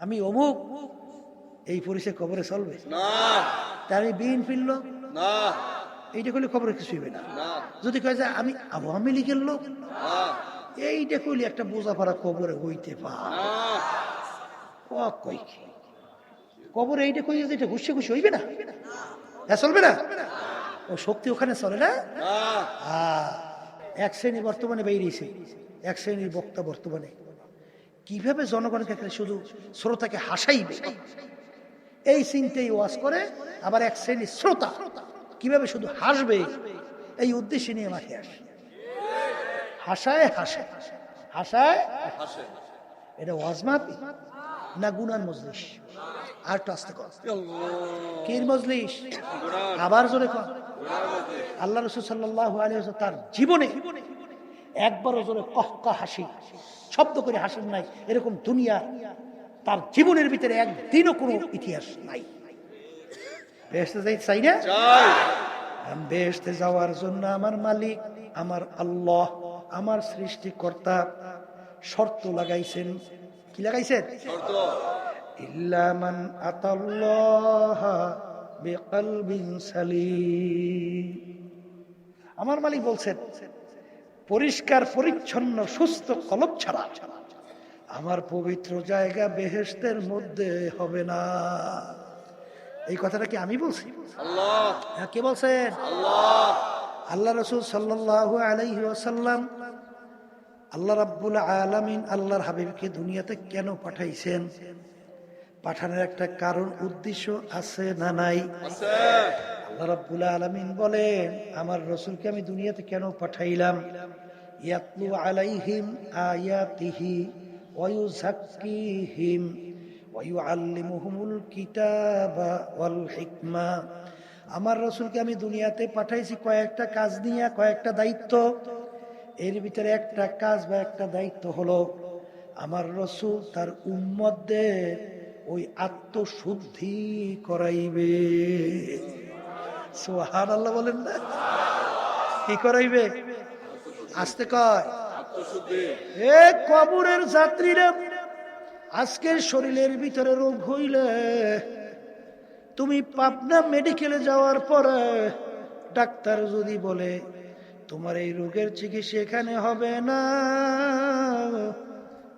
আমি অমুক এই পরিচয় কবরে চলবে। না। তা আমি বিন ফিরল। না। এইটা করলে খবরে কিছু হইবে না। যদি কয় যে আমি আওয়ামী লীগের লোক এইটা কইলে একটা বোঝাপড়া কবরে হইতে পা ক কই কবরে এইটা কই যে এটা ঘুষে ঘুষে হইবে না? হ্যাঁ চলবে না? ও শক্তি ওখানে চলে না? এক শ্রেণি বর্তমানে বেরিয়েছে। এক শ্রেণির বক্তা বর্তমানে। কীভাবে জনগণকে শুধু শ্রোতাকে হাসাইবে? এই চিন্তাই ওয়াজ করে আবার এক শ্রেণির শ্রোতা কীভাবে শুধু হাসবে? এই উদ্দেশ্যে নিয়ে মাঠে আসে। হাসায়, হাসে। হাসায়, হাসে। এটা ওয়াজ না গুনার মজলিস? আর একটু আসতে কর। মজলিস? আবার জোরে কর। আল্লাহ রসুল সাল্লাহ আলিয়া তার জীবনে একবারও জোরে কহকা হাসি শব্দ করে হাসেন নাই এরকম দুনিয়া তার জীবনের ভিতরে একদিনও কোনো ইতিহাস নাই। বেহেশতে যাই চাই না? যাওয়ার জন্য আমার মালিক আমার আল্লাহ আমার সৃষ্টিকর্তা শর্ত লাগাইছেন। কি লাগাইছেন? শর্ত। ইল্লা মান আতাল্লাহ বিকলবিন সালিম। আমার মালিক বলছেন পরিষ্কার পরিচ্ছন্ন সুস্থ কলব ছাড়া আমার পবিত্র জায়গা বেহেশতের মধ্যে হবে না। এই কথাটা কি আমি বলছি? আল্লাহ। হ্যাঁ, কে বলছেন? আল্লাহ। রসুল সাল্লাহ ওয়াসাল্লাম আল্লাহ রাব্বুল আলামিন আল্লাহর হাবিবকে দুনিয়াতে কেন পাঠাইছেন? পাঠানোর একটা কারণ উদ্দেশ্য আছে না নাই? আল্লাহ রাব্বুল আলামিন বলেন আমার রসুলকে আমি দুনিয়াতে কেন পাঠাইলাম? ইয়াতলু আলাইহিম আয়াতিহি ওয়ায়ুযাক্কিহিম ওয়ায়ুআল্লিমুহুমুল কিতাবা ওয়াল হিকমা। আমার রসুলকে আমি দুনিয়াতে পাঠাইছি কয়েকটা কাজ নিয়ে, কয়েকটা দায়িত্ব। এর ভিতরে একটা কাজ বা একটা দায়িত্ব হলো, আমার রসুল তার উম্মতদের ওই আত্মশুদ্ধি করাইবে। আল্লাহ বলেন না? কি করাইবে? আসতে কয়। কবরের যাত্রীরা, আজকের শরীরের ভিতরে রোগ হইলে তুমি পাবনা মেডিকেলে যাওয়ার পরে ডাক্তার যদি বলে, তোমার এই রোগের চিকিৎসা এখানে হবে না।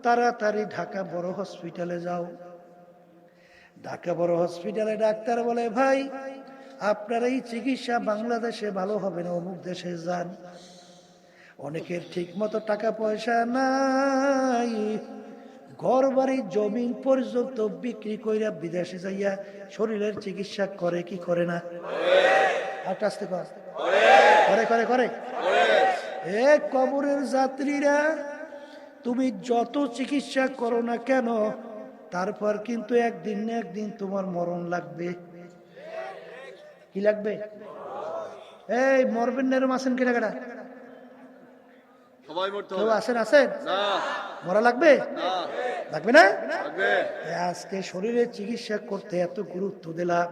তাড়াতাড়ি ঢাকা বড় হসপিটালে যাও। ঢাকা বড় হসপিটালে ডাক্তার বলে, ভাই আপনার এই চিকিৎসা বাংলাদেশে ভালো হবে না অমুক দেশে যান। অনেকের ঠিক মতো টাকা পয়সা নাই। ঘর বাড়ি জমিন পর্যন্ত বিক্রি কইরা বিদেশে যাইয়া শরীরের চিকিৎসা করে কি করে না? আসতে করে করে করে। এ কবরের যাত্রীরা, তুমি যত চিকিৎসা করো না কেন, তারপর কিন্তু একদিন না একদিন তোমার মরণ লাগবে। কি লাগবে? এই মরবেন না এরম আছেন কেটা কেটা? কেউ আছেন আছেন? মরা লাগবে? না। লাগবে না? আজকে চিকিৎসা করতে এত গুরুত্ব দিলাম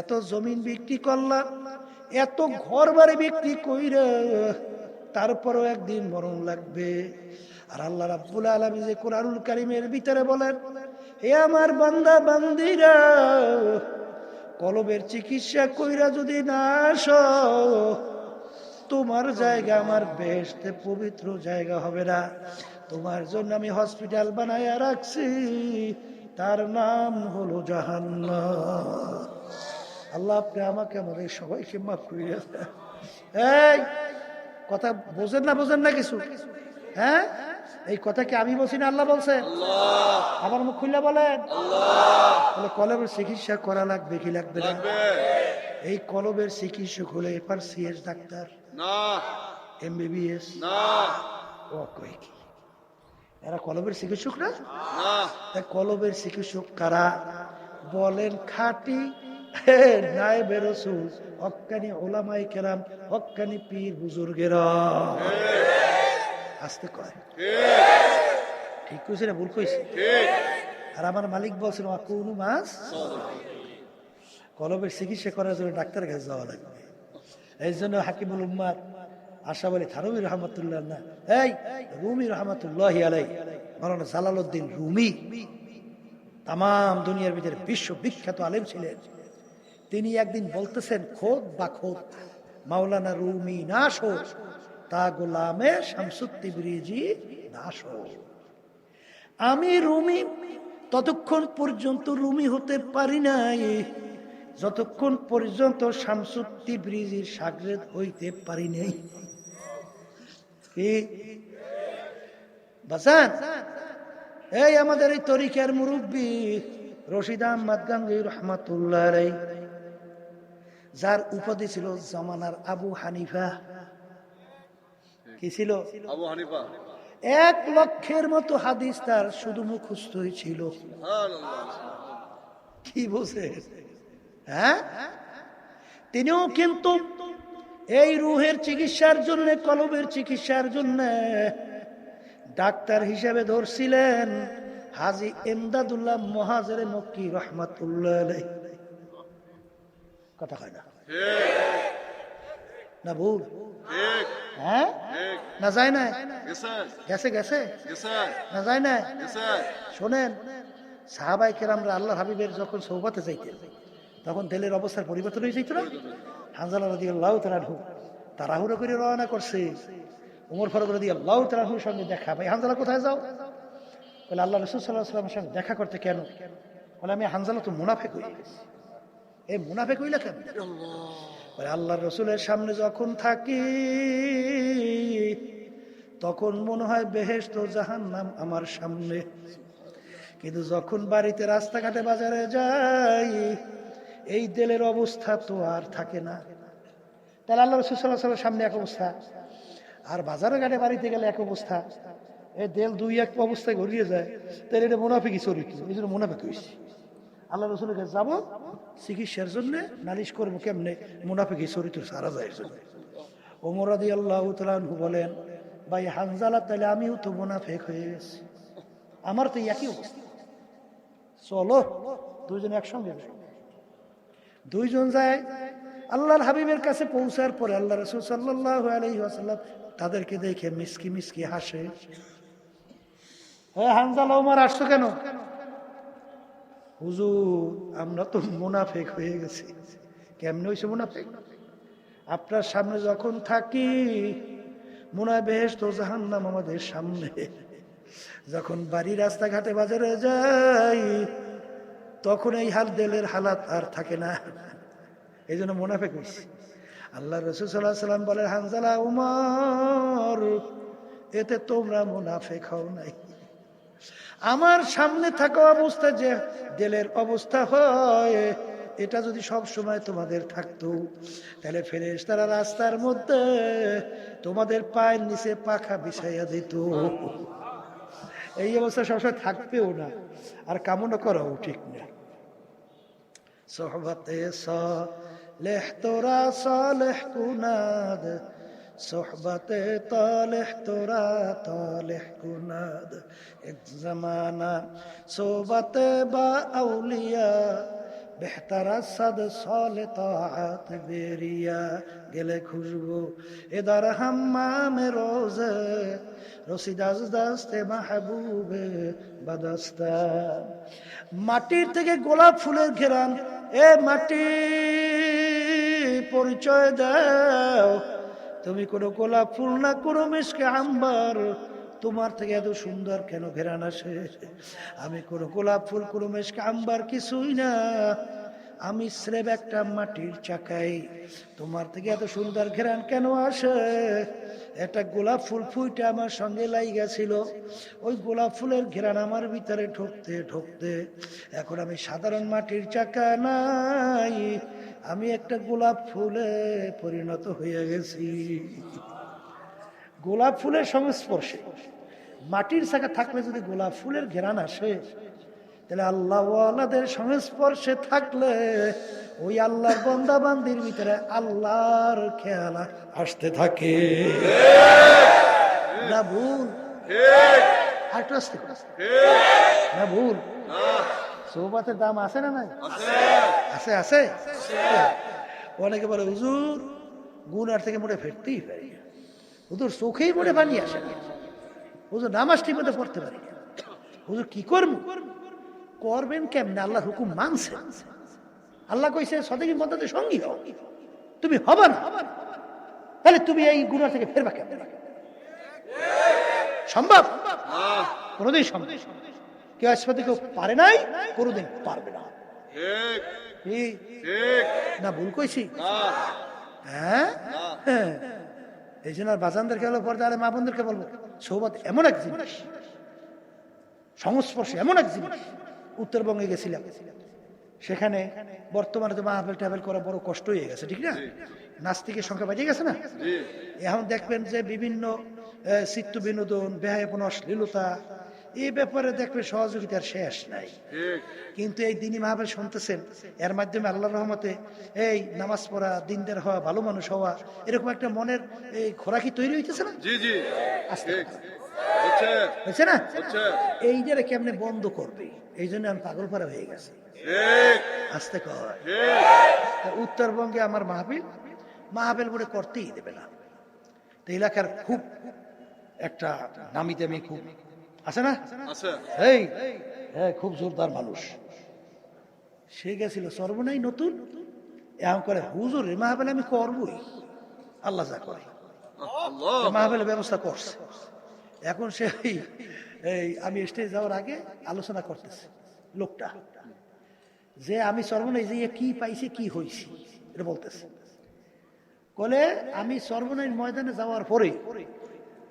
এত জমিন বিক্রি করলাম এত ঘর বাড়ি বিক্রি কইরা তারপরও একদিন মরণ লাগবে। আর আল্লাহ রাব্বুল আলমী যে কোরআনুল কারিমের ভিতরে বলেন হে আমার বান্দা বান্দিরা কলবের চিকিৎসা কইরা যদি না তোমার জায়গা আমার বেহেশতে পবিত্র জায়গা হবে না। তোমার জন্য আমি হসপিটাল বানাইয়া রাখছি, তার নাম হলো জাহান্নাম। আল্লাহ আপনি আমাকে আমাদের সবাইকে মাফ করিয়া। এই, কথা বোঝেন না বোঝেন না কিছু? হ্যাঁ? এই কথা কি আমি বলছি না আল্লাহ বলছে? আমার মুখ খুললে বলেন বলে কলমের চিকিৎসা করা লাগবে কি লাগবে না? এই কলবের চিকিৎসক হলে এপার সিএস ডাক্তার না। এমবিবিএস। ও কই কি? এরা কলবের চিকিৎসক না? না। তা কলবের চিকিৎসক কারা? বলেন খাটি নাইবে রসুল হক্কানি ওলামাই কেরাম হক্কানি পীর বুজুর্গেরা। আসতে কয়। ঠিক কইছে না ভুল কইছে। আর আমার মালিক বলছেন কোন মাস কলবের চিকিৎসা করার জন্য ডাক্তারের কাছে যাওয়া লাগবে। এই জন্য হাকিমুল উম্মাদ আশা বলি থানবী রহমতুল্লাহ না, এই, রুমি রহমতুল্লাহ আলাই মৌলানা জালালউদ্দিন রুমি তাম দুনিয়ার ভিতরে বিশ্ব বিখ্যাত আলেম ছিলেন। তিনি একদিন বলতেছেন, খোদ বা খোদ মাওলানা রুমি নাশ হোক তা গোলামে শামসুত্তি ব্রিজি নাশ হোক আমি রুমি, ততক্ষণ পর্যন্ত রুমি হতে পারি নাই। যতক্ষণ পর্যন্ত শামসুত্তি ব্রিজির সাগরেদ হইতে পারি নাই। এই আমাদের এই তরিকার মুরব্বী রশিদ আহমদ গাঙ্গি রহমাতুল্লাহ যার উপাধি ছিল জমানার আবু হানিফা। কি ছিল? আবু হানিফা। এক লক্ষের মতো হাদিস তার শুধু মুখস্থই ছিল। কি বলছে? হ্যাঁ? তিনিও কিন্তু এই রুহের চিকিৎসার জন্য কলবের চিকিৎসার জন্য ডাক্তার হিসেবে ধরছিলেন হাজি এমদাদুল্লাহ মহাজের মক্কি রহমাতুল্লাহ কথা হয় না। না ভুল? হ্যাঁ? না যায় না গেছে। গেছে না যায় না শোনেন সাহাবাই কেরামরা আল্লাহ হাবিবের যখন সৌবাতে যাইতেন তখন তেলের অবস্থার পরিবর্তন হয়ে যাইত না? হানজালা রাদি আল্লাহ তালাহু তাড়াহুড়ো করে রওনা করছে। উমর ফারুক রাদি আল্লাহ তালাহুর সঙ্গে দেখা। ভাই হানজালা কোথায় যাও? বলে আল্লাহ রসুল সাল্লাহ সাল্লামের সঙ্গে দেখা করতে কেন? বলে আমি হানজালা তো মুনাফেক হয়ে গেছি। এই মুনাফেক হইলে কেন? আল্লাহ রসুলের সামনে যখন থাকি, তখন মনে হয় বেহেস্ত জাহান নাম আমার সামনে। কিন্তু যখন বাড়িতে রাস্তাঘাটে বাজারে যাই, এই দেলের অবস্থা তো আর থাকে না। তাহলে আল্লাহ রসুল সাল্লাহ সাল্লামের সামনে এক অবস্থা, আর বাজারে ঘাটে বাড়িতে গেলে এক অবস্থা এই দেল দুই এক অবস্থায় ঘুরিয়ে যায়, তাহলে এটা মুনাফিকি চরিত্র, এই জন্য মুনাফিক হয়েছে। আল্লাহ রসুলের কাছে যাব চিকিৎসার জন্য নালিশ করব কেমনে? মুনাফিকি চরিত্র সারা যায় জন্য। ওমর আদি আল্লাহ তালু বলেন, ভাই হানজালা তাহলে আমিও তো মুনাফেক হয়ে গেছি। আমার তো একই অবস্থা। চলো, দুইজন একসঙ্গে দুইজন যায়, আল্লাহর হাবিবের কাছে পৌঁছার পরে আল্লাহ রসুল সাল্লাহ আলহিহাসাল্লাম তাদেরকে দেখে মিসকি মিসকি হাসে। হ্যাঁ হানজালা, ওমার, আসছো কেন? হুজুর, আমরা তো মুনাফেক হয়ে গেছি। কেমনি হয়েছে মুনাফেক? আপনার সামনে যখন থাকি মুনা তো জাহান্নাম আমাদের সামনে। যখন বাড়ি রাস্তাঘাটে বাজারে যাই, তখন এই হাল দেলের হালাত আর থাকে না। এই জন্য মুনাফেক হয়েছে আল্লাহ রসুল সাল্লাহ সাল্লাম বলে হানজালা উমর, এতে তোমরা মুনাফেক হও নাই। আমার সামনে থাকা অবস্থা যে দিলের অবস্থা হয়, এটা যদি সব সময় তোমাদের থাকতো, তাহলে ফেরেস তারা রাস্তার মধ্যে তোমাদের পায়ের নিচে পাখা বিছাইয়া দিত। এই অবস্থা সবসময় থাকবেও না, আর কামনা করাও ঠিক না। সোহবতে সালেহ তোরা সালেহ কুনাদ সোহবতে তালেহ তোরা, তালেহ কুনাদ। এক জমানা সোবতে বা আউলিয়া, বেহতারা সদ সালে তাআত বেরিয়া। গেলে খুশবু এদার হাম্মামে রোজে রসিদাস দাস্তে মাহবুবে বাদাস্তা। মাটির থেকে গোলাপ ফুলের ঘেরান, এ মাটি পরিচয় দাও। তুমি কোনো গোলাপ ফুল না, কোনো মিসকে আম্বার। তোমার থেকে এত সুন্দর কেন ঘেরান আসে আমি কোনো গোলাপ ফুল, কোনো মেশকে আম্বার কিছুই না। আমি স্রেব একটা মাটির চাকাই। তোমার থেকে এত সুন্দর ঘেরান কেন আসে? একটা গোলাপ ফুল ফুইটা আমার সঙ্গে লাই গেছিল ওই গোলাপ ফুলের ঘেরান আমার ভিতরে ঢুকতে ঢুকতে এখন আমি সাধারণ মাটির চাকা নাই। আমি একটা গোলাপ ফুলে পরিণত হয়ে গেছি। গোলাপ ফুলের সংস্পর্শে মাটির চাকা থাকলে যদি গোলাপ ফুলের ঘেরান আসে তাহলে আল্লাহওয়ালাদের সংস্পর্শে থাকলে ওই আল্লাহর বন্দা বান্দির ভিতরে আল্লাহর খেয়ালা আসতে থাকে। না ভুল? না ভুল? না। সৌবাতের দাম আছে না নাই? আছে আছে? অনেকে বলে, হুজুর গুণ আর থেকে মোটে ফেরতেই পারি হুজুর, চোখেই মোটে বানিয়ে আসে হুজুর, নামাজ ঠিক মতো পড়তে পারি হুজুর, কি করব? করবেন কেমনে? আল্লাহর হুকুম মানছে। আল্লাহ কইছে, সদেকি মধ্যে সঙ্গী হও। তুমি হবে না। তাহলে তুমি এই গুণা থেকে ফেরবা কেমনে? সম্ভব? কোনোদিন সম্ভব। কেউ কেউ পারে নাই, কোনোদিন পারবে না। না ভুল কইছি। হ্যাঁ? হ্যাঁ। এই জন্য আর বাজানদেরকে হলো পর্দা আলে মা বোনদেরকে বলব সৌবত এমন এক জিনিস সংস্পর্শ এমন এক জিনিস উত্তরবঙ্গে গেছিলাম। সেখানে বর্তমানে তো মাহফিল টাহফিল করা বড় কষ্ট হয়ে গেছে ঠিক না? নাস্তিকের সংখ্যা বাজে গেছে না? এখন দেখবেন যে বিভিন্ন চিত্ত বিনোদন ব্যয়াপন অশ্লীলতা এই ব্যাপারে দেখবে সহযোগিতার শেষ নাই। কিন্তু এই দিনী মাহফিল শুনতেছেন এর মাধ্যমে আল্লাহ রহমতে এই নামাজ পড়া দিনদের হওয়া ভালো মানুষ হওয়া এরকম একটা মনের এই খোরাকি তৈরি হইতেছে না? হয়েছে এই যে কেমনে বন্ধ করবে এই জন্য আমি পাগল পারা হয়ে গেছে। আস্তে তা উত্তরবঙ্গে আমার মাহফিল মাহফিল বলে করতেই দেবে না। এলাকার খুব একটা নামি দামি খুব আছে না? এই হ্যাঁ খুব জোরদার মানুষ। সে গেছিল সর্বনাই নতুন। এমন করে হুজুর এ মাহফিল আমি করবই। আল্লাহ যা করে। মাহফিলের ব্যবস্থা করছে। এখন সে এই- এই আমি স্টেজ যাওয়ার আগে আলোচনা করতেছে লোকটা। যে আমি সর্বনাই যে কি পাইছি কি হয়েছি এটা বলতেছে। বলে আমি সর্বনাই ময়দানে যাওয়ার পরে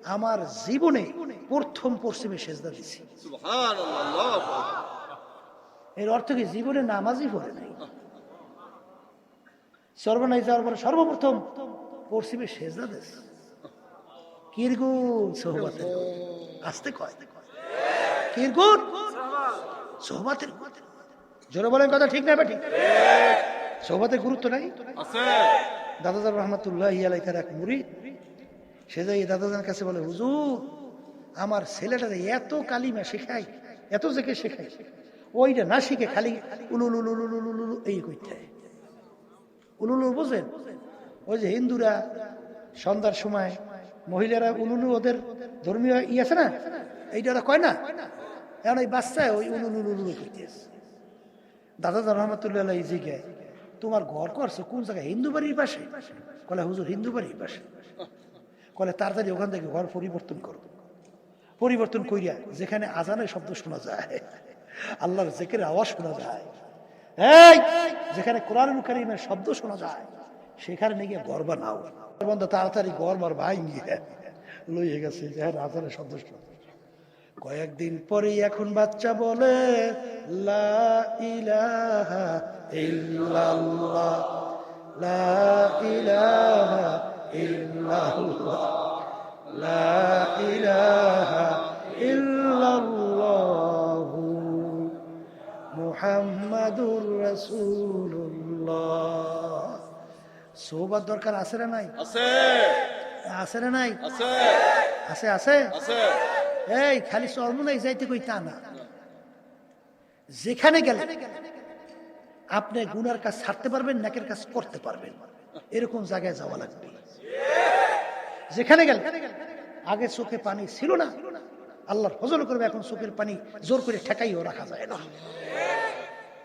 আমার জীবনে প্রথম পশ্চিমে সেজদা দিছি এর অর্থ কি? জীবনে নামাজই পড়ে নাই। সর্বনাই যাওয়ার পরে সর্বপ্রথম পশ্চিমে সেজদা দিস কিরগুন সোহবাতের গুণ। আসতে কয়। কিরগুন সোহবাতের জোরে বলেন কথা ঠিক না ঠিক? সোহবাতের গুরুত্ব নাই? আছে। দাদাজান রহমতুল্লাহ ইয়ালাইকার এক মুড়ি সে যাই দাদাজান কাছে বলে হুজুর আমার ছেলেটারে এত কালিমা শেখাই এত জেকে শেখাই ওইটা না শিখে খালি উলুল উলুল উলুল উলুল এই করতে। উলুল বোঝেন? ওই যে হিন্দুরা সন্ধ্যার সময় মহিলারা উলুলু ওদের ধর্মীয় ই আছে না? এইটা ওরা কয় না? এখন ওই বাচ্চায় ওই উলুল উলুল করতেছে দাদা রহমতুল্লাহ জিজ্ঞায় তোমার ঘর করছ কোন জায়গায়? হিন্দু বাড়ির পাশে? কলে, হুজুর হিন্দু বাড়ির পাশে। কলে, তাড়াতাড়ি ওখান থেকে ঘর পরিবর্তন করো। পরিবর্তন কইরা যেখানে আজানের শব্দ শোনা যায়, আল্লাহর জেকের আওয়াজ শোনা যায় যেখানে কোরআন কারিমের শব্দ শোনা যায়, সেখানে নিয়ে গর্বা নাও তাড়াতাড়ি গর্বার ভাই গিয়ে লইয়ে গেছে, যেখানে আজানের শব্দ শোনা কয়েকদিন পরে এখন বাচ্চা বলে, লা ইলাহা ইল্লাল্লাহ, লা রাসূলুল্লাহ। দরকার আছে না নাই? আছে। আছে না নাই? আছে। আছে আছে? আছে। এই খালি চর্মনাই যাইতে কই তা না। যেখানে গেলে আপনি গুনার কাজ ছাড়তে পারবেন নাকের কাজ করতে পারবেন। এরকম জায়গায় যাওয়া লাগবে। যেখানে গেলে আগে চোখে পানি ছিল না আল্লাহর ফজল করবে এখন চোখের পানি জোর করে ঠেকাইও রাখা যায় না।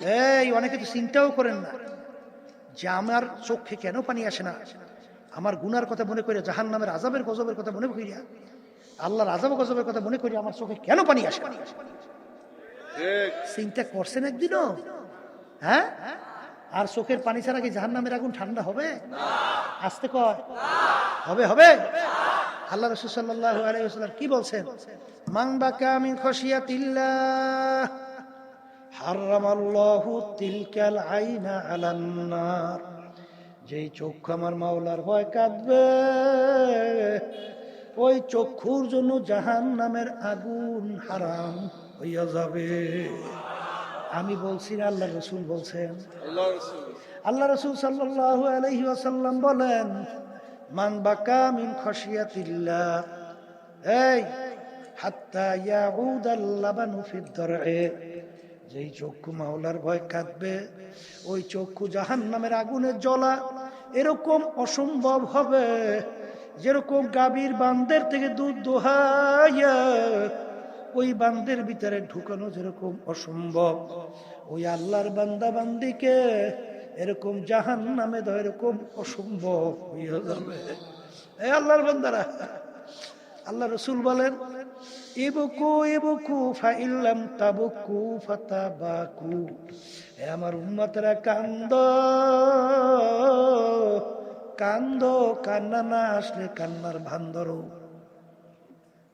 এই, অনেকে তো চিন্তাও করেন না। যে আমার চোখে কেন পানি আসে না? আমার গুনার কথা মনে করে জাহান নামের আজাবের গজবের কথা মনে করিয়া, আল্লাহর আজাব গজবের কথা মনে করি আমার চোখে কেন পানি আসে চিন্তা করছেন একদিনও? হ্যাঁ? আর চোখের পানি ছাড়া কি জাহান নামের আগুন ঠান্ডা হবে? আসতে কয়। হবে হবে? আল্লাহ রসুল সাল্লাহ আলাইসাল্লাম কি বলছেন? মাং বাকা মিন খসিয়াতিল্লাহ হারামাল্লাহু তিলকাল আইনা আলানার যেই চক্ষু আমার মাওলার ভয় কাঁদবে ওই চক্ষুর জন্য জাহান নামের আগুন হারাম হইয়া যাবে। আমি বলছি না আল্লাহ রসুল বলছেন। আল্লাহ রাসূল। আল্লাহ সাল্লাহ আলহি আসাল্লাম বলেন মান বাকা মিন খসিয়াতিল্লাহ এই হাত্তা ইয়াউদ আল্লাবানু ফিদ দরএ যেই চক্ষু মাওলার ভয় কাঁদবে, ওই চক্ষু জাহান নামের আগুনে জ্বলা এরকম অসম্ভব হবে, যেরকম গাভীর বান্দের থেকে দুধ দোহাইয়া ওই বান্দের ভিতরে ঢুকানো যেরকম অসম্ভব। ওই আল্লাহর বান্দা বান্দিকে এরকম জাহান নামে এরকম অসম্ভব হইয়া যাবে। এই আল্লাহর বান্দারা, আল্লাহ রসুল বলেন এবকু তাবকু এ আমার উম্মতরা কান্দ কান্দ, কান্না না আসলে কান্নার ভান ধরো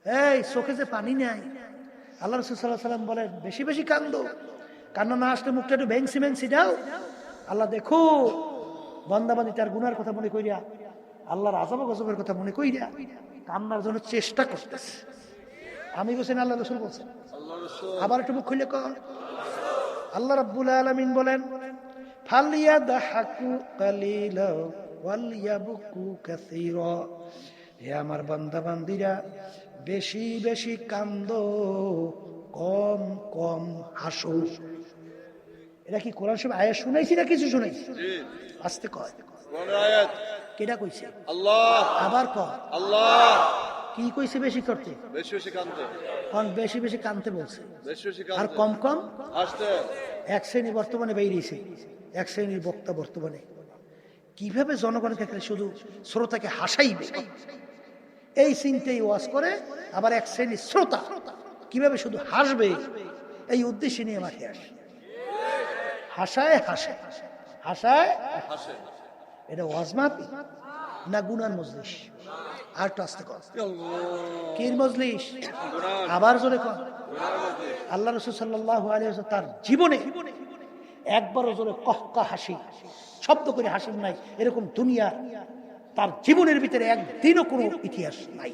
এই, চোখে যে পানি নাই। আল্লাহ রসুল সাল্লাহ সাল্লাম বলেন, বেশি বেশি কান্দ। কান্না না আসলে মুখটা একটু ভেংসি ভেংসি দাও। আল্লাহ দেখো বন্দাবাদি তার গুনার কথা মনে করিয়া আল্লাহর আজাব গজবের কথা মনে করিয়া কান্নার জন্য চেষ্টা করতেছে। আমি বলছেন আল্লাহ রসুল বলছেন আবার একটু মুখ খুলে কর আল্লাহ রাব্বুল আলামিন বলেন ফালিয়াদহাকু কালিলা ওয়ালিয়াবকু কাসীরা। হে আমার বান্দা বান্দিরা বেশি বেশি কান্দ কম কম হাসো। এটা কি কোরআন সব আয়াত শুনাইছি না কিছু শুনাইছি আস্তে কয়। কোন কেটা কইছে? আল্লাহ। আবার কর আল্লাহ। কি কইছে বেশি করতে? বেশি বেশি কানতে। কারণ বেশি বেশি কানতে বলছে। বেশি বেশি আর কম কম আসতে। এক শ্রেণি বর্তমানে বেরিয়েছে। এক শ্রেণির বক্তা বর্তমানে। কীভাবে জনগণকে শুধু শ্রোতাকে হাসাইবে? এই চিন্তাই ওয়াজ করে আবার এক শ্রেণির শ্রোতা কীভাবে শুধু হাসবে? এই উদ্দেশ্যে নিয়ে মাঠে আসে। হাসায় হাসে। হাসায় হাসে। এটা ওয়াজমাত না গুনার মজলিস? আর একটু আসতে কর। মজলিস? আবার জোরে কর। আল্লাহ রসুল সাল্লাহ আলিয়া তার জীবনে একবারও জোরে কহ কহ হাসি শব্দ করে হাসির নাই। এরকম দুনিয়া তার জীবনের ভিতরে একদিনও কোনো ইতিহাস নাই।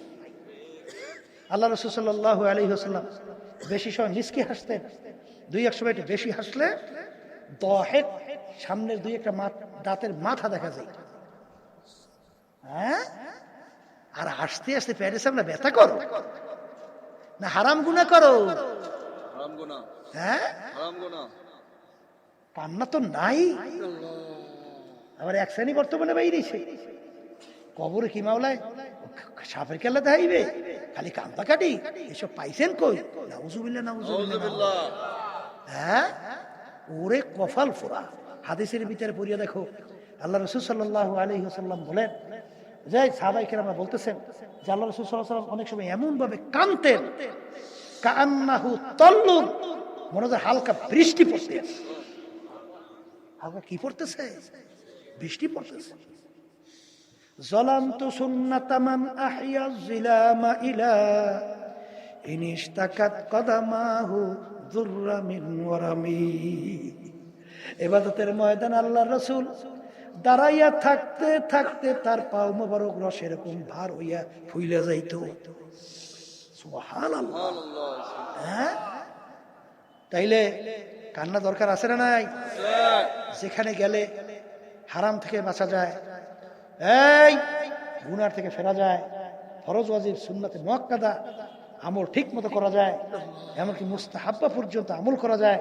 আল্লাহ রসুল সাল্লাহ আলী হাসাল্লাম বেশি সময় নিষ্কে হাসতেন। দুই এক সময় একটু বেশি হাসলে দহেক সামনের দুই একটা দাঁতের মাথা দেখা যায়। হ্যাঁ? আর হাসতে আসতে প্যারের সামনে ব্যথা করো। না হারাম গুণা করো। হ্যাঁ? গুনা কান্না তো নাই। আবার এক শ্রেণি বর্তমানে বাইরেছে। কবরে কি মাওলায়? সাপের কেলা দেখাইবে খালি কান্দা কাটি এসব পাইছেন কই? নাউজুবিল্লাহ নাউজুবিল্লাহ। হ্যাঁ? ওরে কফাল ফোরা হাদিসের ভিতরে পড়িয়ে দেখো আল্লাহ রসুল সাল্লাহ আলী সাল্লাম বলেন যাই সাহাবাইকে আমরা বলতেছেন যে আল্লাহ রসুল সাল্লাম অনেক সময় এমনভাবে কানতেন কান্নাহু তল্লু, মনে হয় হালকা বৃষ্টি পড়তে হালকা কি পড়তেছে? বৃষ্টি পড়তেছে। এবার সুন্নাতামান আহিয়া ময়দান আল্লাহ রসুল দাঁড়াইয়া থাকতে থাকতে তার পাও মোবারক রস এরকম ভার হইয়া ফুইলা যাইত। হ্যাঁ? তাইলে কান্না দরকার আছে না নাই? যেখানে গেলে হারাম থেকে বাঁচা যায়। এই, গুনার থেকে ফেরা যায়। ফরজ, ওয়াজিব, সুন্নাতে মোয়াক্কাদা আমল ঠিক মতো করা যায়। এমনকি মুস্তাহাব্বা পর্যন্ত আমল করা যায়।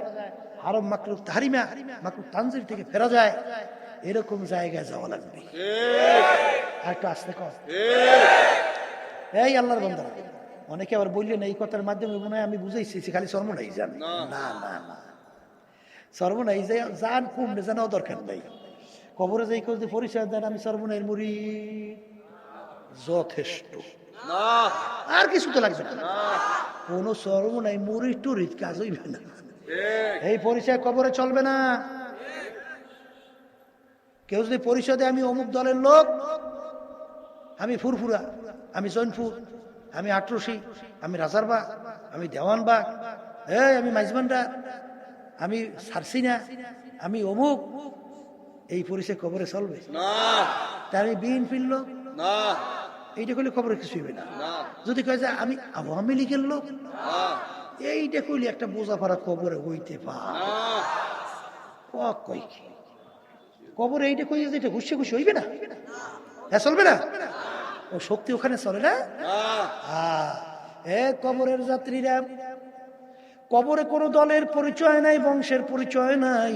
হারম মাকরুক তাহারিমা মাকরুক তানজির থেকে ফেরা যায়। এরকম জায়গায় যাওয়া লাগবে। আর একটু আসতে কর এই আল্লাহর বন্ধা অনেকে আবার বললেন এই কথার মাধ্যমে মনে হয় আমি বুঝাইছি খালি সর্বনাই যান না। না না সর্বনাই যে যান জানাও দরকার নাই। কবরে যাই কেউ যদি পরিচয় দেন আমি সর্বনাইয়ের মুড়ি যথেষ্ট। না। আর কিছু তো লাগবে না। না। কোনো সর্বনাই মুড়ি টুরি কাজ হইবে না। এই পরিচয় কবরে চলবে না। কেউ যদি পরিচয় দেয় আমি অমুক দলের লোক আমি ফুরফুরা আমি জৈনপুর আমি আটরসি আমি রাজারবাগ আমি দেওয়ানবাগ এই আমি মাইজবান্ডা আমি সারসিনা আমি অমুক এই পরিচয় কবরে চলবে। না। তা আমি বিএনপির লোক এইটা করলে খবরে কিছু হইবে না। যদি কয় যে আমি আওয়ামী লীগের লোক এইটা কইলে একটা বোঝাপড়া কবরে হইতে পা না। ক কই কি? কবরে এইটা কই যে এটা ঘুষে ঘুষে হইবে না? হ্যাঁ চলবে না? ও শক্তি ওখানে চলে না? এ কবরের যাত্রীরা কবরে কোনো দলের পরিচয় নাই বংশের পরিচয় নাই।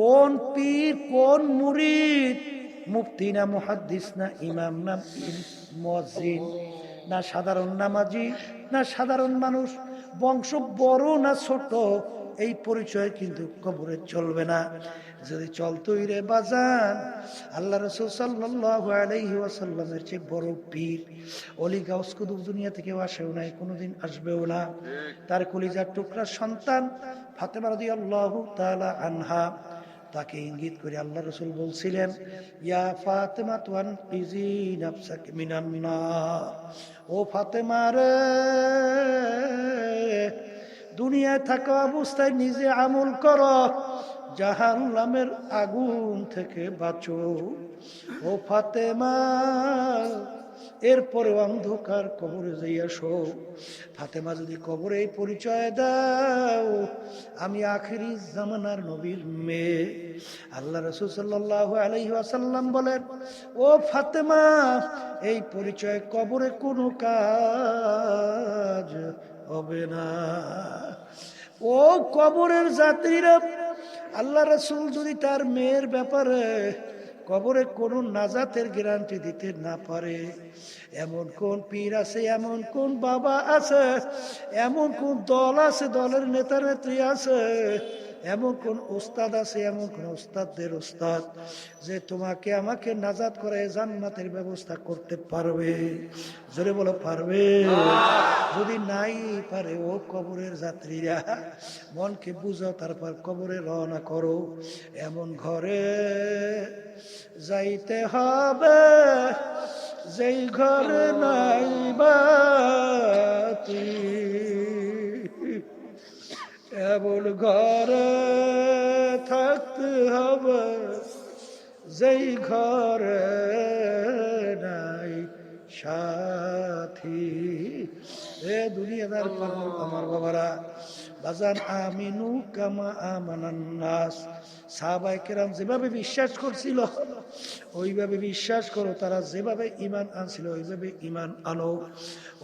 কোন পীর কোন মুরিদ? মুফতি না মুহাদ্দিস না ইমাম না মুয়াজ্জিন না সাধারণ নামাজি না সাধারণ মানুষ বংশ বড় না ছোট এই পরিচয় কিন্তু কবরে চলবে না। যদি চলতই রে বাজান, আল্লাহ রসুল ওয়াসাল্লামের চেয়ে বড় পীর। অলি গাউস কুতুব দুনিয়া থেকে আসেও নাই, কোনোদিন আসবেও না। তার কলিজার টুকরা সন্তান ফাতেমা রাদিয়াল্লাহু তাআলা আনহা। তাকে ইঙ্গিত করে আল্লাহ রসুল বলছিলেন, ইয়া ফাতেমা তুয়ান ইজি নাফসাক মিনান নার। ও ফাতেমা রে, দুনিয়ায় থাকা অবস্থায় নিজে আমল কর। জাহান্নামের আগুন থেকে বাঁচো। ও ফাতেমা এরপরে অন্ধকার কবরে যাইয়া শো। ফাতেমা যদি কবরে এই পরিচয় দাও, আমি আখিরি জামানার নবীর মেয়ে। আল্লাহ রসুল সাল্লাহ আলহি আসাল্লাম বলেন, ও ফাতেমা, এই পরিচয় কবরে কোনো কাজ হবে না। ও কবরের যাত্রীরা আল্লাহ রসুল যদি তার মেয়ের ব্যাপারে কবরে কোন নাজাতের গ্যারান্টি দিতে না পারে, এমন কোন পীর আছে, এমন কোন বাবা আছে, এমন কোন দল আছে, দলের নেতা নেত্রী আছে এমন কোন ওস্তাদ আছে, এমন কোন ওস্তাদদের ওস্তাদ যে তোমাকে আমাকে নাজাদ করে জান্নাতের ব্যবস্থা করতে পারবে। জোরে বলো, পারবে? যদি নাই পারে ও কবরের যাত্রীরা, মনকে বুঝো তারপর কবরে রওনা করো। এমন ঘরে যাইতে হবে, যেই ঘরে নাই বাতি। এমন ঘরে থাকতে হবে যেই ঘরে নাই সাথী। এ দুনিয়াদার আমার বাবারা। বাজান আমিনু কামা আমানান্নাস। সাহাবাই কেরাম যেভাবে বিশ্বাস করছিল, ওইভাবে বিশ্বাস করো, তারা যেভাবে ইমান আনছিল, ওইভাবে ইমান আনো।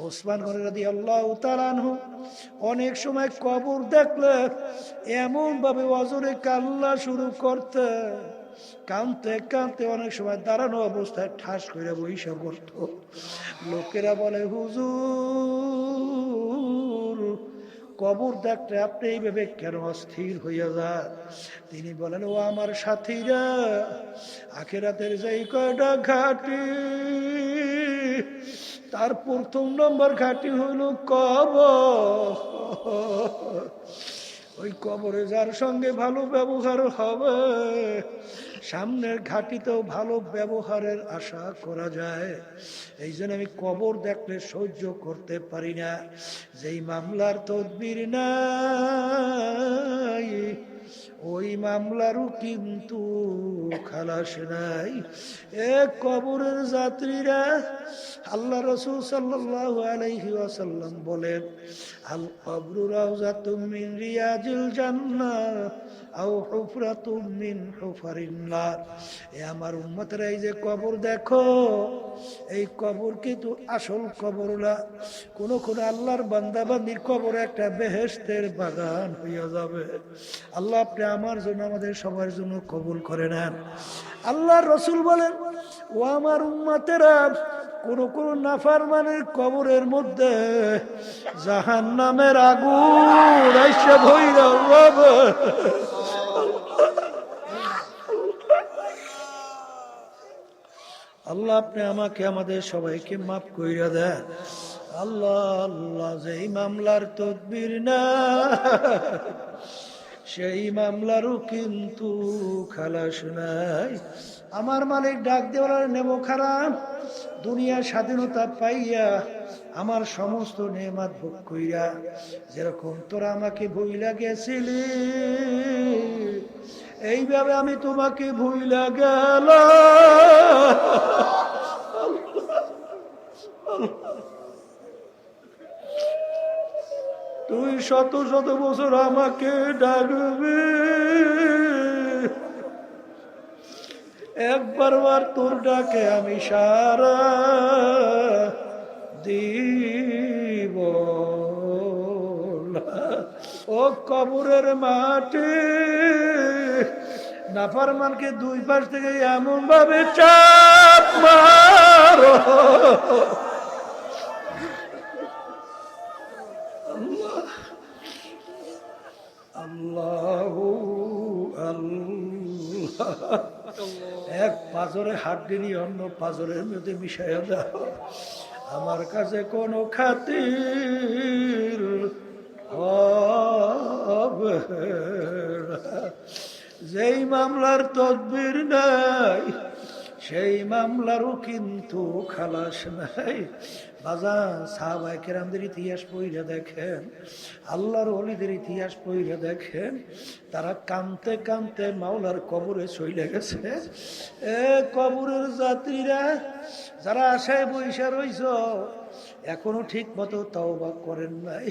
ওসমান গনি আল্লাহ তালানহু অনেক সময় কবর দেখলে এমন ভাবে অজরে কাল্লা শুরু করতে কানতে কানতে অনেক সময় দাঁড়ানো অবস্থায় ঠাস করে বৈশা পড়ত লোকেরা বলে, হুজুর কবর দেখতে আপনি এইভাবে কেন অস্থির হইয়া যান? তিনি বলেন, ও আমার সাথীরা, আখেরাতের যাই কয়টা ঘাটি। তার প্রথম নম্বর ঘাটি হইল কবর। ওই কবরে যার সঙ্গে ভালো ব্যবহার হবে সামনের ঘাটিতেও ভালো ব্যবহারের আশা করা যায়। এই জন্য আমি কবর দেখলে সহ্য করতে পারি না। যেই মামলার তদবির নাই, ওই মামলারও কিন্তু খালাস নাই। এ কবরের যাত্রীরা, আল্লাহ রসুল সাল্লাহ বলেন, আল কবরু রাউজাতুম মিন রিয়াজিল জান্নাহ। এ আমার এই যে কবর দেখো, এই কবর কিন্তু আসল আল্লাহর বান্দাবান্দির কবর একটা বেহেশতের বাগান হইয়া যাবে। আল্লাহ আপনি আমার জন্য, আমাদের সবার জন্য কবুল করে নেন। আল্লাহর রসুল বলেন, ও আমার উম্মাতেরা, কোন কোন নাফারমানের কবরের মধ্যে জাহান নামের আগুন আইসা ভৈরা উড়াবে। আল্লাহ, আপনি আমাকে, আমাদের সবাইকে মাফ কইরা দেন। আল্লাহ আল্লাহ, যেই মামলার তদবির না, সেই মামলারও কিন্তু খালাস নাই। আমার মালিক ডাক দেওয়ার নেব খারাপ, দুনিয়ার স্বাধীনতা পাইয়া আমার সমস্ত নেমাত ভোগ কইরা, যেরকম তোরা আমাকে ভুইলা গেছিলি এইভাবে আমি তোমাকে ভুইলা গেল তুই শত শত বছর আমাকে ডাকবি একবার বার তোর ডাকে আমি সারা দিব। ও কবরের মাটি, নাফারমানকে দুই পাশ থেকে এমন ভাবে চাপ মার। আল্লাহ। এক পাজরে হাড্ডি নিয়ে অন্য পাজরের মধ্যে মিশাইয়া দাও। আমার কাছে কোনো খাতির হয় যেই মামলার তদবির নাই, সেই মামলারও কিন্তু খালাস নাই। বাজার সাহাবাই কেরামদের ইতিহাস পড়ে দেখেন, আল্লাহর অলিদের ইতিহাস পড়ে দেখেন, তারা কানতে কানতে মাওলার কবরে চলে গেছে। এ কবরের যাত্রীরা, যারা আশায় বৈশা রইছ, এখনও ঠিক মতো তওবা করেন নাই।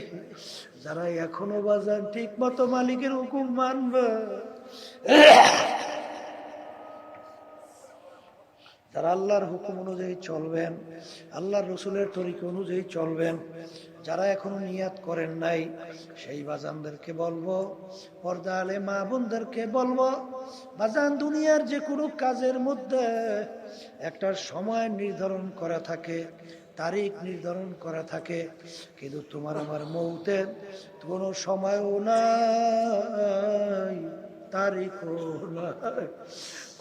যারা এখনও বাজান ঠিক মতো মালিকের হুকুম মানবে। যারা আল্লাহর হুকুম অনুযায়ী চলবেন, আল্লাহর রসুলের তরিক অনুযায়ী চলবেন, যারা এখনও নিয়াত করেন নাই, সেই বাজানদেরকে বলব, পর্দা আলে মা বোনদেরকে বলব, বাজান দুনিয়ার যে কোনো কাজের মধ্যে একটা সময় নির্ধারণ করা থাকে তারিখ নির্ধারণ করা থাকে, কিন্তু তোমার আমার মৌতের কোনো সময়ও নাই, তারিখও নাই।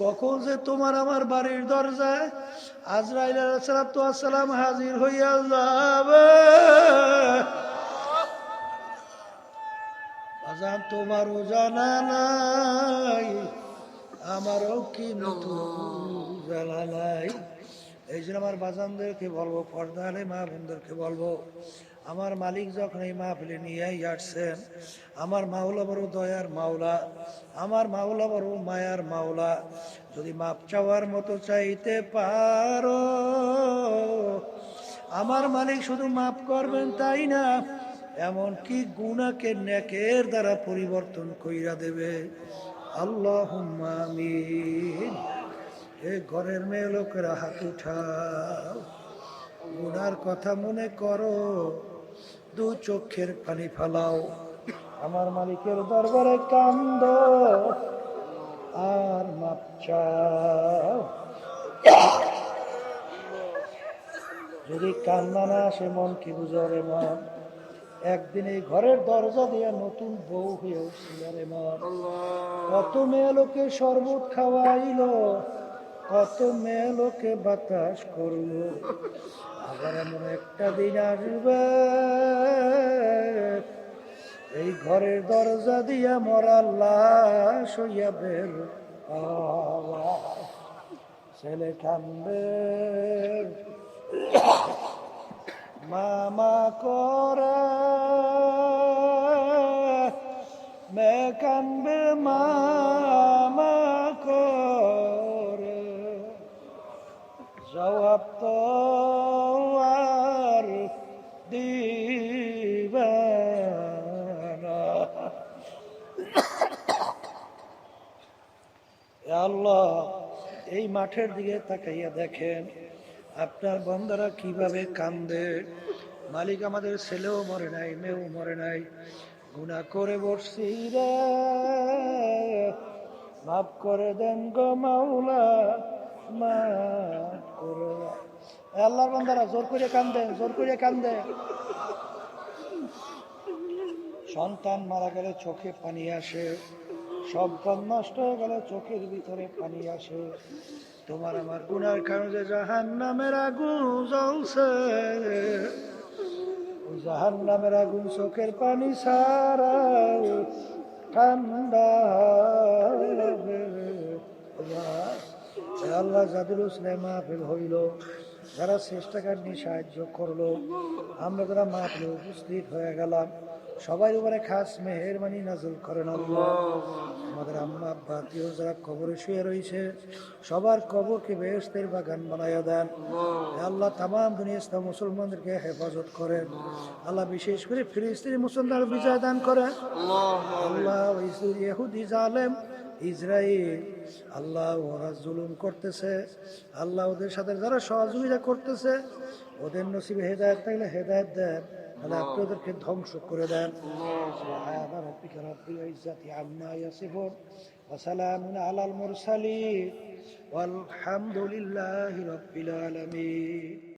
কখন যে তোমার আমার বাড়ির দরজায় আজরাইল সালাম হাজির হইয়া যাবে। আজান তোমারও জানা নাই, আমারও কিন্তু জানা নাই। এই জন্য আমার বাজানদেরকে বলব পর্দা আলে মা বোনদেরকে বলব, আমার মালিক যখন এই মাহফিলে নিয়ে আসছেন, আমার মাওলা বড় দয়ার মাওলা, আমার মাওলা বড় মায়ার মাওলা, যদি মাপ চাওয়ার মতো চাইতে পারো, আমার মালিক শুধু মাফ করবেন তাই না এমন কি গুণাকে নেকের দ্বারা পরিবর্তন কইরা দেবে। আল্লাহ আমিন। এ ঘরের মেয়ে লোকেরা হাত উঠাও। গুনার কথা মনে করো দু চোখের পানি ফালাও। আমার মালিকের দরবারে কান্দ আর মাপ চাও। যদি কান্না না আসে মন কি বুঝরে মন একদিন এই ঘরের দরজা দিয়ে নতুন বউ হয়ে উঠছিল রে মন কত মেয়ে লোকে শরবত খাওয়াইলো কত মেয়ে লোকে বাতাস করল আবার এমন একটা দিন আসবে। এই ঘরের দরজা দিয়া মরা লাশ হইয়া বের ছেলে কান্দে। মামা করে। মে কান্দে মামা মাঠের দিকে তাকাইয়া দেখেন, আপনার বন্দারা কীভাবে কান্দে। মালিক আমাদের ছেলেও মরে নাই, মেয়েও মরে নাই। গুণা করে বসছি রে, মাফ করে দেন গো মাওলা, মাফ করে আল্লাহর বন্দারা জোর করে কান্দে, জোর করে কান্দে। সন্তান মারা গেলে চোখে পানি আসে সম্পদ নষ্ট হয়ে গেলে চোখের ভিতরে পানি আসে। তোমার আমার গুনার কারণে জাহান নামের আগুন জ্বলছে জাহান নামের আগুন চোখের পানি সারা ঠান্ডা আল্লাহ জাদুল ইসলাম মাহফিল হইল, যারা চেষ্টাকার নিয়ে সাহায্য করল, আমরা যারা মাহফিলে উপস্থিত হয়ে গেলাম, সবাই উপরে খাস মেহরবানি নাজল করেন আল্লাহ। আমাদের আম্মা আব্বা আত্মীয় যারা কবরে শুয়ে রয়েছে সবার কবরকে বেহস্তের বাগান বানাইয়া দেন। আল্লাহ। তাম দুনিয়া ইসলাম মুসলমানদেরকে হেফাজত করেন। আল্লাহ। বিশেষ করে ফিলিস্তিনি মুসলমান বিজয় দান করেন। আল্লাহ ইহুদি জালেম ইসরায়েল আল্লাহ ওরা জুলুম করতেছে। আল্লাহ ওদের সাথে যারা সহযোগিতা করতেছে ওদের নসিবে হেদায়ত থাকলে হেদায়ত দেন। আল্লাহ আপনাদেরকে ধ্বংস করে দেন। আলাল মুরসালিন। আলহামদুলিল্লাহ রবিল আলমী